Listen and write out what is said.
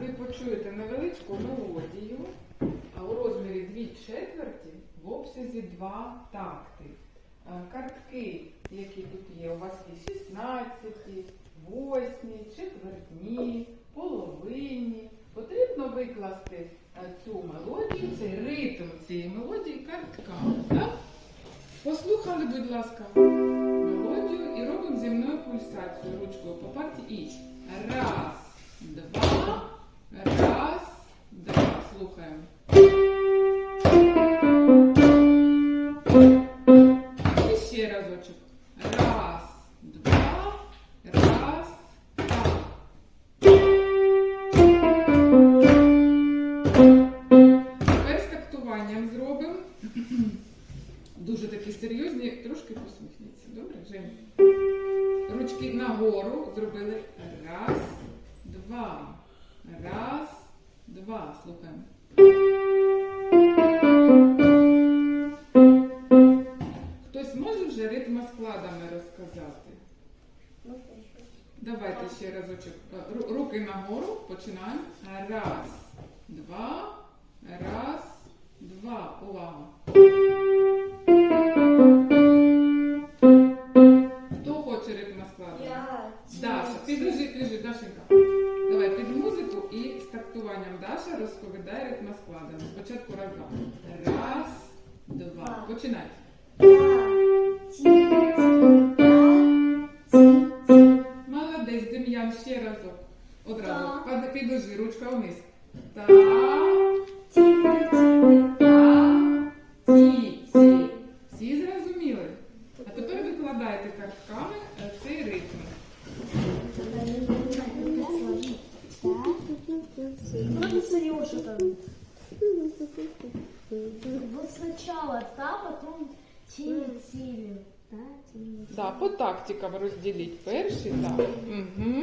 ви почуєте невеличку мелодію а, у розмірі 2 четверті в обсязі 2 такти. Е, Картки, які тут є, у вас є 16, 8, четвертні, половинні. Потрібно викласти е, цю мелодію, цей ритм цієї мелодії картками. Так? Послухали, будь ласка, мелодію і робимо зі мною пульсацію ручкою по парті. І раз, два, раз, два. І ще разочок. Раз, два, раз, два. Тепер з тактуванням зробимо. Дуже такі серйозні, трошки посміхніться. Добре, Жень? Ручки нагору зробили. Раз, два. Раз, два. Слухаємо. Вже ритмоскладами розказати? Давайте ще разочок. Руки нагору. Починаємо. Раз, два, раз, два. Увага. Хто хоче ритмоскладами? Я. Даша, підлежи, підлежи, Дашенька. Давай під музику і з тактуванням Даша розповідає ритмоскладами. Спочатку раз, два. Раз, два. Починай. Одразу. Так. Пад- Підложи, ручка вниз. Так. Ті, ті. Всі зрозуміли? А тепер викладайте картками е, цей ритм. Ну, Сережа там. Вот сначала та, потом тили-тили. Да, тили. Да, по тактикам розділіть. Перший так. Угу.